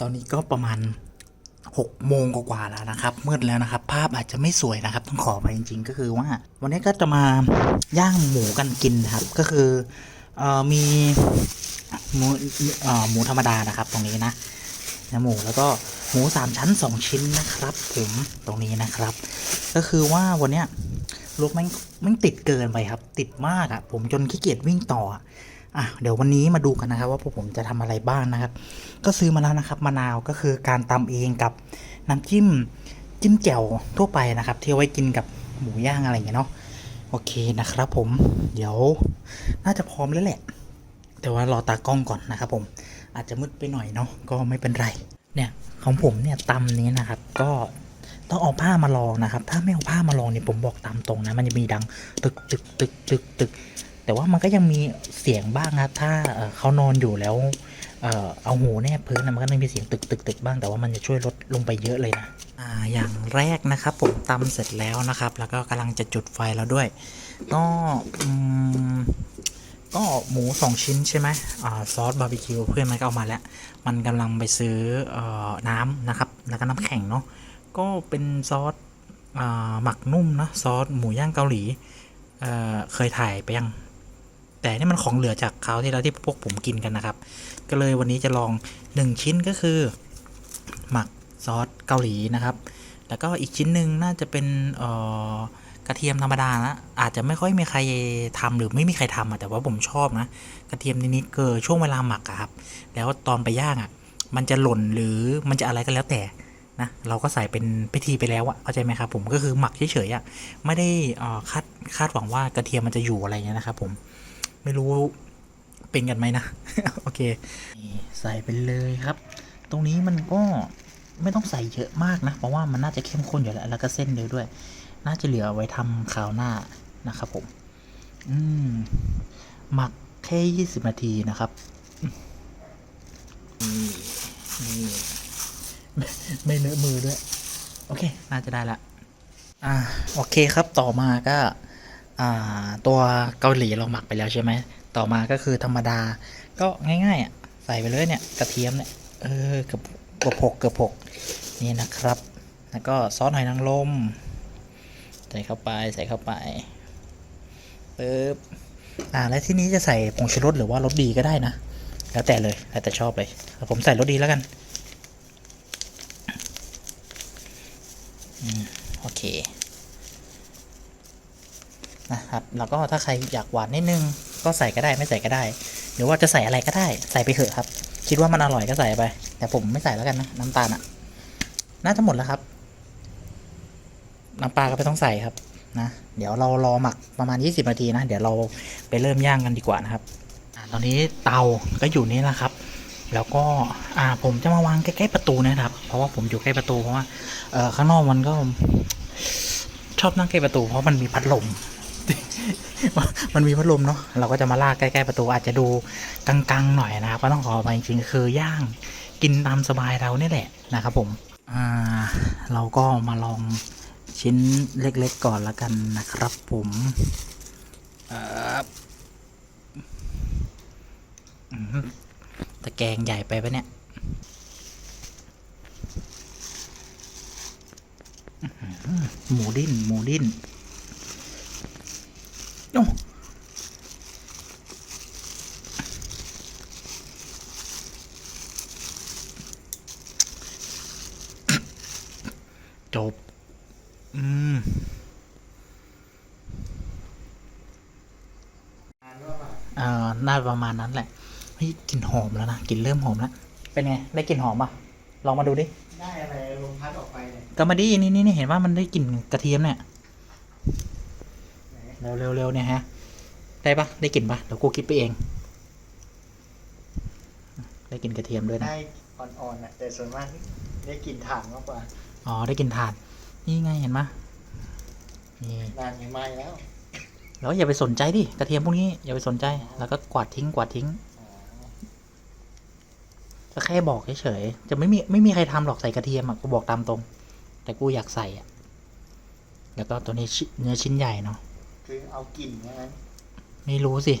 ตอนนี้ก็ประมาณ6โมงกว่าแล้วนะครับ มืดแล้วนะครับ ภาพอาจจะไม่สวยนะครับ ต้องขอไปจริง ๆ ก็คือว่า วันนี้ก็จะมาย่างหมูกันกินนะครับ ก็คืออมีหมูหมูธรรมดานะครับ ตรงนี้นะเนื้อหมูแล้วก็หมูสามชั้นสองชิ้นนะครับ ผมตรงนี้นะครับ ก็คือว่าวันเนี้ยรถแม่งแม่งติดเกินไปครับ ติดมากอะ่ะ ผมจนขี้เกียจวิ่งต่อ อะเดี๋ยววันนี้มาดูกันนะครับ ว่าพวกผมจะทำอะไรบ้างนะครับ ก็ซื้อมาแล้วนะครับมะนาวก็คือการตำเองกับน้ำจิ้มจิ้มแจ่วทั่วไปนะครับ ที่ไว้กินกับหมูย่างอะไรอย่างเงี้ยเนาะโอเคนะครับ ผมเดี๋ยวน่าจะพร้อมแล้วแหละ แต่ว่ารอตากล้องก่อนนะครับ ผมอาจจะมืดไปหน่อยเนาะก็ไม่เป็นไร เนี่ยของผมเนี่ยตำนี้นะครับ ก็ต้องเอาผ้ามารองนะครับ ถ้าไม่เอาผ้ามารองเนี่ยผมบอกตามตรงนะ มันจะมีดังตึกตึกตึกตึกตึก แต่ว่ามันก็ยังมีเสียงบ้างนะครับถ้าเขานอนอยู่แล้วเอาหูแนบพื้นนะมันก็ยังมีเสียงตึกตึกตึกบ้างแต่ว่ามันจะช่วยลดลงไปเยอะเลยนะอ่าอย่างแรกนะครับผมตำเสร็จแล้วนะครับ แล้วก็กำลังจะจุดไฟแล้วด้วยก็ก็หมูสองชิ้นใช่ไหมอ่าซอสบาร์บีคิวเพื่อนมันก็เอามาแล้ว มันกำลังไปซื้อออน้ำนะครับ แล้วก็น้ำแข็งเนาะก็เป็นซอสหมักนุ่มนะซอสหมูย่างเกาหลีเเคยถ่ายไปยัง แต่นี่มันของเหลือจากคราที่แล้วที่พวกผมกินกันนะครับ ก็เลยวันนี้จะลอง 1 ชิ้นก็คือ หมักซอสเกาหลีนะครับ แล้วก็อีกชิ้นหนึ่งน่าจะเป็นเอ่อกระเทียมธรรมดานะอาจจะไม่ค่อยมีใครทำหรือไม่มีใครทำอะแต่ว่าผมชอบนะ กระเทียมนิดๆเกิดช่วงเวลาหมักอะครับ แล้วตอนไปย่างอะมันจะหล่นหรือมันจะอะไรก็แล้วแต่นะเราก็ใส่เป็นพิธีไปแล้วอะเข้าใจไหมครับผมก็คือหมักเฉยๆอะไม่ได้อ่อคาดคาดหวังว่ากระเทียมมันจะอยู่อะไรเงี้ยนะครับผม ไม่รู้เป็นกันไหมนะ โอเคนี่ใส่ไปเลยครับ ตรงนี้มันก็ไม่ต้องใส่เยอะมากนะ เพราะว่ามันน่าจะเข้มข้นอยู่แล้ว แล้วก็เส้นเลยด้วย น่าจะเหลือเอาไว้ทำข่าวหน้านะครับผม อืม หมักแค่ยี่สิบนาทีนะครับนี่นี่ไม่ไม่เลอะมือด้วย โอเค น่าจะได้ละ อ่า โอเคครับ ต่อมาก็อ่า ตัวเกาหลีเราหมักไปแล้วใช่ไหม ต่อมาก็คือธรรมดา ก็ง่ายๆอะใส่ไปเลยเนี่ยกระเทียมเนี่ยเออเกือบเกือบหกเกือบหกนี่นะครับ แล้วก็ซอสหอยนางรมใส่เข้าไปใส่เข้าไปปึ๊บอ่าและที่นี้จะใส่ผงชูรสหรือว่ารสดีก็ได้นะ แล้วแต่เลยแล้วแต่ชอบเลย ผมใส่รสดีแล้วกันอืมโอเค นะครับแล้วก็ถ้าใครอยากหวานนิดนึงก็ใส่ก็ได้ไม่ใส่ก็ได้ หรือว่าจะใส่อะไรก็ได้ใส่ไปเถอะครับ คิดว่ามันอร่อยก็ใส่ไป แต่ผมไม่ใส่แล้วกันนะน้ำตาลอะน่าจะหมดแล้วครับน้ำปลาก็ไม่ต้องใส่ครับนะเดี๋ยวเรารอหมักประมาณ 20 นาทีนะ เดี๋ยวเราไปเริ่มย่างกันดีกว่านะครับตอนนี้เตาก็อยู่นี่นะครับ แล้วก็อ่าผมจะมาวางใกล้ๆประตูนะครับ เพราะว่าผมอยู่ใกล้ประตูเพราะว่าเออข้างนอกมันก็ชอบนั่งใกล้ประตู เพราะมันมีพัดลม มันมีพัดลมเนาะเราก็จะมาลากใกล้ๆประตูอาจจะดูกังๆหน่อยนะครับก็ต้องขอไปจริงๆคือย่างกินตามสบายเราเนี่ยแหละนะครับผมอ่าเราก็มาลองชิ้นเล็กๆก่อนละกันนะครับผมตะแกรงใหญ่ไปปะเนี่ยหมูดิ้นหมูดิ้นโอ้จบ อืม เอ่อ น่าประมาณนั้นแหละเฮ้ยกลิ่นหอมแล้วนะกลิ่นเริ่มหอมแล้วเป็นไงได้กลิ่นหอมป่ะลองมาดูดิได้อะไรลมพัดออกไปเนี่ยก็มาดินี่นี่นี่เห็นว่ามันได้กลิ่นกระเทียมเนี่ยเร็วเร็วเร็วเนี่ยฮะ ได้ปะได้กลิ่นปะเดี๋ยวกูคิดไปเอง ได้กลิ่นกระเทียมด้วยนะได้อ่อนๆน่ะแต่ส่วนมากได้กลิ่นถ่านมากกว่าอ๋อได้กลิ่นถ่าน นี่ไงเห็นปะนี่ นานยังไม่แล้ว แล้วอย่าไปสนใจดิกระเทียมพวกนี้อย่าไปสนใจ แล้วก็กวาดทิ้งกวาดทิ้งอ๋อก็แค่บอกเฉยๆจะไม่มีไม่มีใครทำหรอกใส่กระเทียมอะกูบอกตามตรง แต่กูอยากใส่อะแล้วก็ตัวนี้ชิเนื้อชิ้นใหญ่เนาะคือเอากลิ่นอย่างนั้นไม่รู้สิ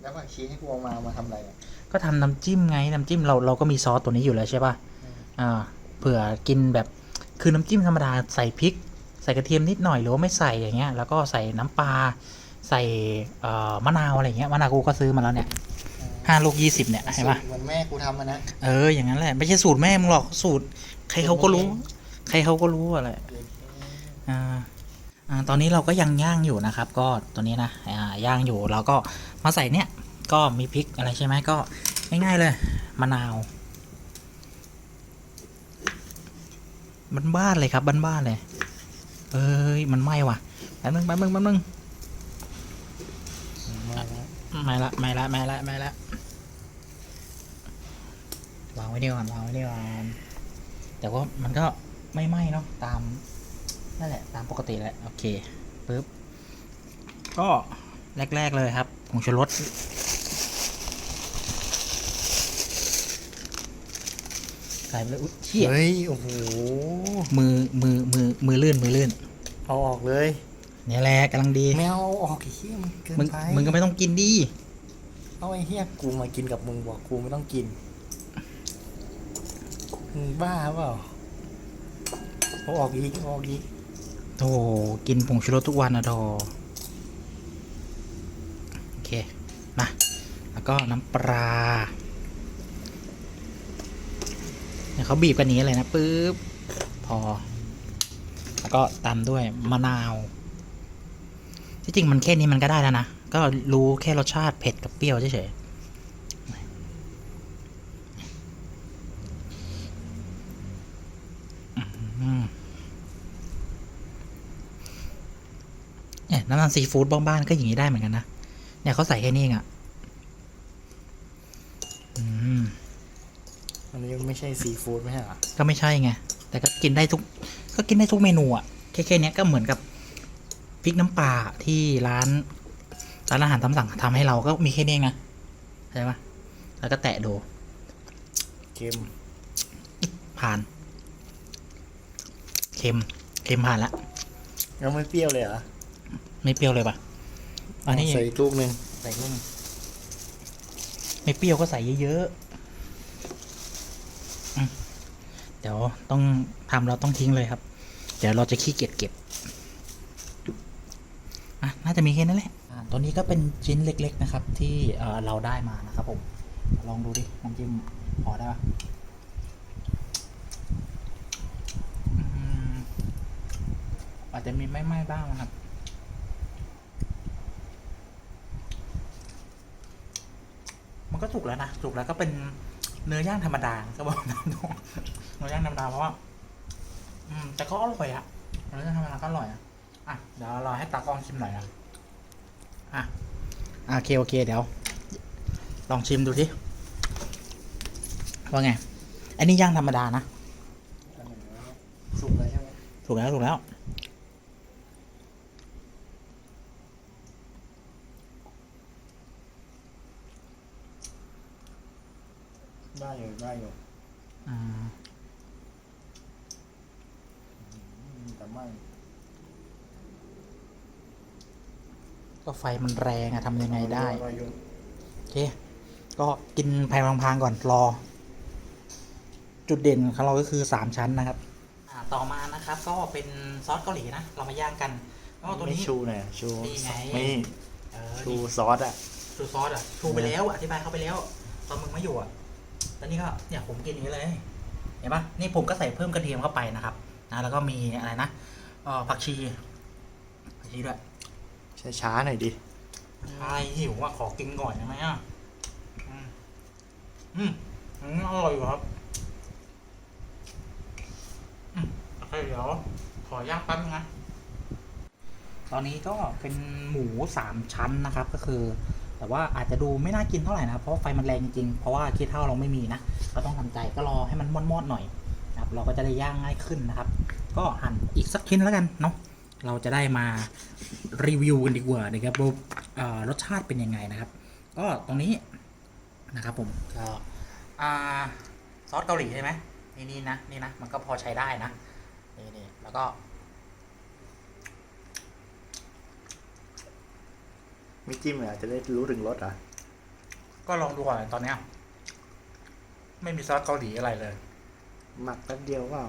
แล้วบางชิ้นให้กูเอามามาทำอะไรอะก็ทำน้ำจิ้มไงน้ำจิ้มเราเราก็มีซอสตัวนี้อยู่แล้วใช่ป่ะอ่าเผื่อกินแบบคือน้ำจิ้มธรรมดาใส่พริกใส่กระเทียมนิดหน่อยหรือว่าไม่ใส่อย่างเงี้ยแล้วก็ใส่น้ำปลาใส่เอ่อมะนาวอะไรเงี้ยมะนาวกูก็ซื้อมาแล้วเนี่ยห้าลูกยี่สิบเนี่ยเห็นปะเหมือนแม่กูทำมานะเอออย่างนั้นแหละไม่ใช่สูตรแม่มึงหรอกสูตร ใครเขาก็รู้ ใครเขาก็รู้อะไรอ่าอ่าตอนนี้เราก็ยังย่างอยู่นะครับ ก็ตัวนี้นะอ่าย่างอยู่เราก็มาใส่เนี่ย ก็มีพริกอะไรใช่ไหมก็ง่ายๆเลยมะนาวบ้านๆเลยครับบ้านๆเลย เอ้ย มันไหม้ว่ะแป๊บนึงแป๊บนึงแป๊บนึงไม่ละไม่ละไม่ละไม่ละวางไว้ดีก่อนวางไว้ดีก่อนแต่ว่ามันก็ไม่ไหม้เนาะตามนั่นแหละตามปกติแหละโอเคปึ๊บก็แรก ๆ เลยครับผงชูรส ใส่ไปเลยอุ๊ยเชี่ยเฮ้ย โอ้โห มือมือมือมือลื่นมือลื่นเอาออกเลยเนี่ยแหละกำลังดีไม่เอาออกไอ้เหี้ยมันเกินมึงไปมึงก็ไม่ต้องกินดิเอาไอ้เหี้ยกูมากินกับมึงบอกกูไม่ต้องกินมึงบ้าเปล่าเอาออกอีกเอาออกอีกโธ่กินผงชูรสทุกวันนะโธ่โอเคมาแล้วก็น้ำปลา เนี่ยเขาบีบกันนี้เลยนะปึ๊บพอ แล้วก็ตามด้วยมะนาว ที่จริงมันแค่นี้มันก็ได้แล้วนะ ก็รู้แค่รสชาติเผ็ดกับเปรี้ยวเฉยเนี่ยน้ำมันซีฟู้ดบ้านๆก็อย่างนี้ได้เหมือนกันนะ เนี่ยเขาใส่แค่นี้เองอะอืม อันนี้ไม่ ใช่ซีฟู้ดไม่ใช่เหรอก็ไม่ใช่ไง แต่ก็กินได้ทุก ก็กินได้ทุกเมนูอะแค่แค่เนี้ยก็เหมือนกับพริกน้ำปลาที่ร้านร้านอาหารตามสั่งทำให้เราก็มีแค่นี้เองนะใช่ปะแล้วก็แตะดูเค็มผ่านเค็มเค็มผ่านแล้วยังไม่เปรี้ยวเลยเหรอไม่เปรี้ยวเลยปะอันนี้ใส่อีกลูกหนึ่งใส่ลูกไม่เปรี้ยวก็ใส่เยอะๆอืม เดี๋ยวต้องทำเราต้องทิ้งเลยครับ เดี๋ยวเราจะขี้เกียจเก็บอะน่าจะมีแค่นั้นแหละตัวนี้ก็เป็นชิ้นเล็ก ๆ นะครับ ที่เราได้มานะครับผม ลองดูดิน้ำจิ้มพอได้ปะอืมอาจจะมีไม่ไหม้บ้างนะครับ มันก็สุกแล้วนะสุกแล้วก็เป็น เนื้อย่างธรรมดาก็บอกตามตรงเนื้อย่างธรรมดาเพราะว่าอืมแต่ก็อร่อยอะเนื้อย่างธรรมดาก็อร่อยอะอะเดี๋ยวเราให้ตากล้องชิมหน่อยนะอะอะโอเคโอเคเดี๋ยว ลองชิมดูทีว่าไง อันนี้ย่างธรรมดานะ สุกเลยใช่ไหมถูกแล้วถูกแล้ว ได้อยู่ได้อยู่อืมอืมแต่ไม่ก็ไฟมันแรงอะทำยังไงได้อร่อยอยู่โอเค ก็กินแพงพางๆก่อนรอ จุดเด่นของเราก็คือสามชั้นนะครับ อ่าต่อมานะครับก็เป็นซอสเกาหลีนะ เรามาย่างกันก็ตัวไม่นี้ ชูหน่อยชูนี่ไงนี่เออชูนี่ซอสอะ ชูซอสอะชูไปแล้วอธิบายเขาไปแล้ว ตอนมึงไม่อยู่อะ แล้วนี่ก็เนี่ยผมกินอย่างนี้เลย เห็นปะนี่ผมก็ใส่เพิ่มกระเทียมเข้าไปนะครับนะแล้วก็มีอะไรนะเออผักชีผักชีด้วยช้าๆหน่อยดิใช่หิวอะขอกินก่อนได้ไหมอะอืมอืมอืมอร่อยอยู่ครับอืมโอเคเดี๋ยวขอย่างแป๊บนึงนะตอนนี้ก็เป็นหมูสามชั้นนะครับ ก็คือ แต่ว่าอาจจะดูไม่น่ากินเท่าไหร่นะเพราะไฟมันแรงจริงๆเพราะว่าขี้เท่าเราไม่มีนะก็ต้องทำใจก็รอให้มันมอดๆหน่อยนะครับเราก็จะได้ย่างง่ายขึ้นนะครับ ก็หั่นอีกสักชิ้นแล้วกันเนาะเราจะได้มารีวิวกันดีกว่านะครับว่ารสชาติเป็นยังไงนะครับ ก็ตรงนี้นะครับผมก็ซอสเกาหลีใช่ไหมนี่นี่นะนี่นะมันก็พอใช้ได้นะนี่นี่แล้วก็ ไม่จิ้มเหรอจะได้รู้ถึงรสเหรอะก็ลองดูก่อนตอนเนี้ย ไม่มีซอสเกาหลีอะไรเลย หมักแป๊บเดียวเปล่า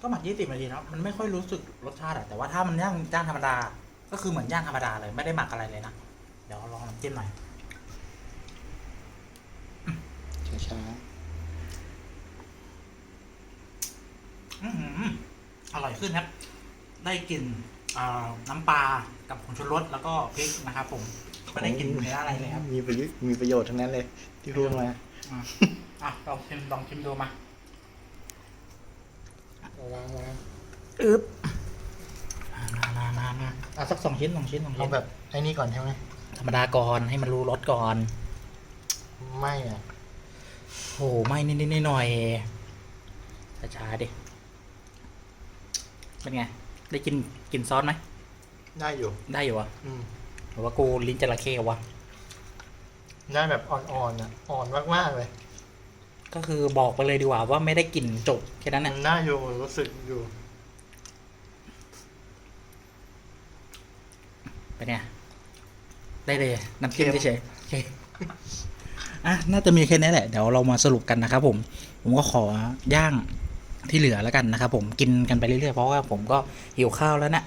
ก็หมักยี่สิบนาทีเนาะมันไม่ค่อยรู้สึกรสชาติอะแต่ว่าถ้ามันย่างย่างธรรมดา ก็คือเหมือนย่างธรรมดาเลยไม่ได้หมักอะไรเลยนะเดี๋ยวลองน้ำจิ้มหน่อยช้าอื้อหืออร่อยขึ้นครับ ได้กลิ่นอ่าน้ำปลากับผงชูรสแล้วก็พริกนะครับผมๆ ไม่ได้กลิ่นเนื้ออะไรเลยครับมีประโยชน์มีประโยชน์ทั้งนั้นเลย ที่พูดมาอะอะลองชิมลองชิมดูมาวางวางอึ๊บมามามามาอะสักสองชิ้นสองชิ้นสองเอาชิ้นแบบไอ้นี่ก่อนใช่ไหมธรรมดาก่อนให้มันรู้รสก่อนไม่อะโอ้ไม่นิดนิดหน่อยช้าๆดิเป็นไง ได้กินกินซอสไหมได้อยู่ ได้อยู่วะอืม หรือว่ากูลิ้นจระเข้วะได้แบบอ่อนๆอะอ่อนมากๆเลยก็คือบอกไปเลยดีกว่าว่าไม่ได้กลิ่นจบแค่นั้นมันะนน่าอยู่รู้สึกอยู่เป็นไงได้เลยน้ำจิ้มเค็มเฉยๆโอเคอะน่าจะมีแค่นี้แหละ เดี๋ยวเรามาสรุปกันนะครับผม ผมก็ขอย่างที่เหลือแล้วกันนะครับผมกินกันไปเรื่อยๆเพราะว่าผมก็หิวข้าวแล้วนะ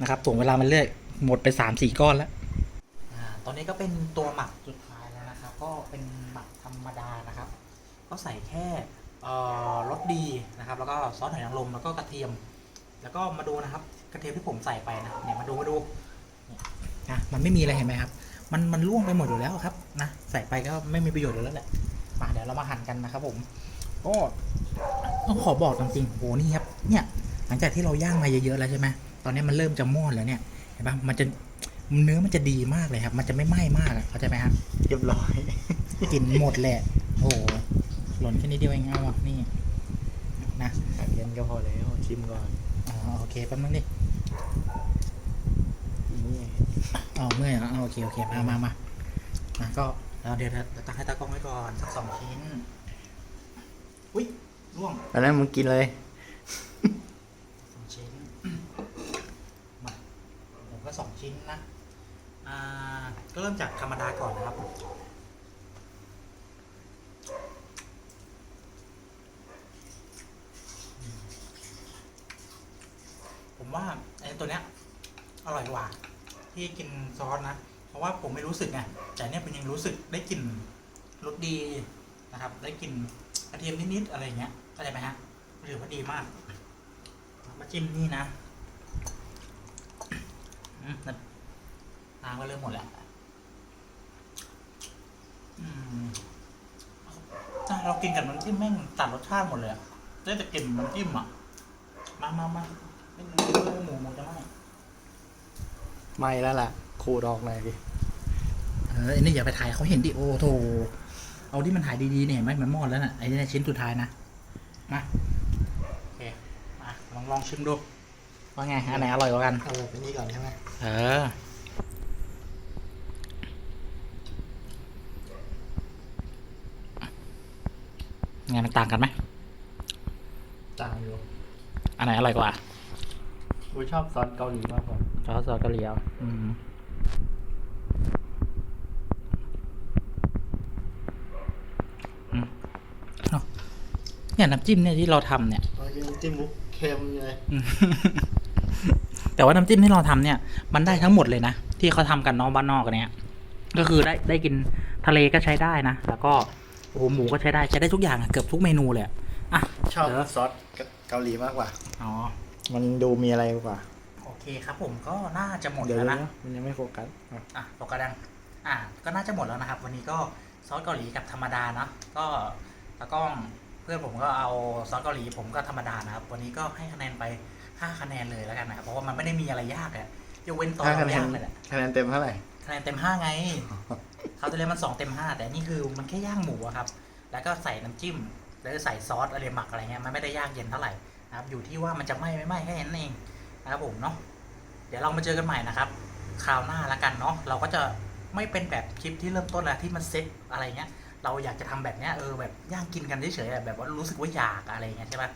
นะครับถ่วงเวลามันเรื่อยหมดไปสามสี่ก้อนแล้ว ตอนนี้ก็เป็นตัวหมักสุดท้ายแล้วนะครับก็เป็นหมักธรรมดานะครับ ก็ใส่แค่รสดีนะครับ แล้วก็ซอสหอยนางรมแล้วก็กระเทียม แล้วก็มาดูนะครับ กระเทียมที่ผมใส่ไปนะเนี่ยมาดูมาดูเนี่ยนะมันไม่มีอะไรเห็นไหมครับ มันมันร่วงไปหมดอยู่แล้วครับนะใส่ไปก็ไม่มีประโยชน์อยู่แล้วแหละมาเดี๋ยวเรามาหั่นกันนะครับ ผมก็ต้องขอบอกจริงๆโหนี่ครับเนี่ย หลังจากที่เราย่างมาเยอะๆแล้วใช่ไหมตอนนี้มันเริ่มจะมอดแล้วเนี่ยเห็นปะมันจะ เนื้อมันจะดีมากเลยครับ มันจะไม่ไหม้มากอะเข้าใจไหมครับเรียบร้อยกินหมดแหละ โอ้โหหล่นแค่นิดเดียวเองเอาอะนี่นะเย็นก็พอแล้วชิมก่อนอ๋อโอเคแป๊บนึงดินี่อ๋อเมื่อยเหรออ๋อโอเคโอเคมามามามาก็แล้วเดี๋ยวเดี๋ยวตักให้ตากล้องไว้ก่อนสักสองชิ้นอุ้ยร่วงตอนนั้นมึงกินเลยสองชิ้นมาผมก็สองชิ้นนะอ่า ก็เริ่มจากธรรมดาก่อนนะครับ ผมว่าไอ้ตัวเนี้ย อร่อยกว่า ที่กินซอสนะ เพราะว่าผมไม่รู้สึกไงแต่เนี่ยเป็นยังรู้สึกได้กลิ่นรสดีนะครับ ได้กลิ่นกระเทียมนิดๆอะไรเงี้ยเข้าใจไหมฮะถือว่าดีมาก มาจิ้มนี่นะ อืมน้ำน้ำก็เริ่มหมดแล้วอืมอะเรากินกับน้ำจิ้มแม่งตัดรสชาติหมดเลยอะได้แต่กลิ่นน้ำจิ้มอะมามามาไม่รู้หมูหมูจะไหมไม่แล้วล่ะขูดออกหน่อยดิเออไอ้นี่อย่าไปถ่ายเขาเห็นดิโอ้โถเอาที่มันถ่ายดีๆเนี่ยเห็นไหมมันมอดแล้วน่ะไอ้นี่ชิ้นสุดท้ายนะมาโอเคมาลองลองชิมดูว่าไงอันไหนอร่อยกว่ากันเอาแบบนี้ก่อนใช่ไหมเออ ไงมันต่างกันไหมต่างอยู่อันไหนอร่อยกว่ากูชอบซอสเกาหลีมากกว่าซอสซอสเกาหลีเอาอืมอืมเอ้าเนี่ยน้ำจิ้มเนี่ยที่เราทำเนี่ยตอนกินน้ำจิ้มมุกเค็มเลยอืมแต่ว่าน้ำจิ้มที่เราทำเนี่ย มันได้ทั้งหมดเลยนะ ที่เขาทำกันนอกบ้านนอกกันเนี่ยก็คือได้ได้กินทะเลก็ใช้ได้นะ แล้วก็ โอ้โหหมูก็ใช้ได้ใช้ได้ทุกอย่างอะเกือบทุกเมนูเลยอะอะชอบเดี๋ยวซอสเกาหลีมากกว่า อ๋อ มันดูมีอะไรกว่า โอเคครับผมก็น่าจะหมดเดี๋ยวแล้วนะนะมันยังไม่โฟกัสอะอะปกดังอะก็น่าจะหมดแล้วนะครับ วันนี้ก็ซอสเกาหลีกับธรรมดาเนาะก็ตากล้องเพื่อนผมก็เอาซอสเกาหลีผมก็ธรรมดานะครับ วันนี้ก็ให้คะแนนไป5คะแนนเลยแล้วกันนะครับเพราะว่ามันไม่ได้มีอะไรยากอะยกเว้นตอนถ้าคะเราแนนยากเลยแหละคะแนนเต็มเท่าไหร่คะแนนเต็ม5ไง เขาจะเรียกมัน2เต็ม5แต่นี่คือมันแค่ย่างหมูอะครับ แล้วก็ใส่น้ำจิ้ม แล้วก็ใส่ซอสอะไรหมักอะไรเงี้ยมันไม่ได้ย่ากเย็นเท่าไหร่นะครับ อยู่ที่ว่ามันจะไหม้ไม่ไหม้แค่นั้นเองนะครับผมเนาะเดี๋ยวเรามาเจอกันใหม่นะครับคราวหน้าละกันเนาะเราก็จะไม่เป็นแบบคลิปที่เริ่มต้นแล้วที่มันเซ็ตอะไรเงี้ยเราอยากจะทำแบบเนี้ยเออแบบย่างกินกันเฉยๆแบบว่ารู้สึกว่าอยากอะไรเงี้ยใช่ปะ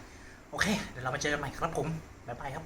โอเคเดี๋ยวเรามาเจอกันใหม่ครับผมบ๊ายบายครับ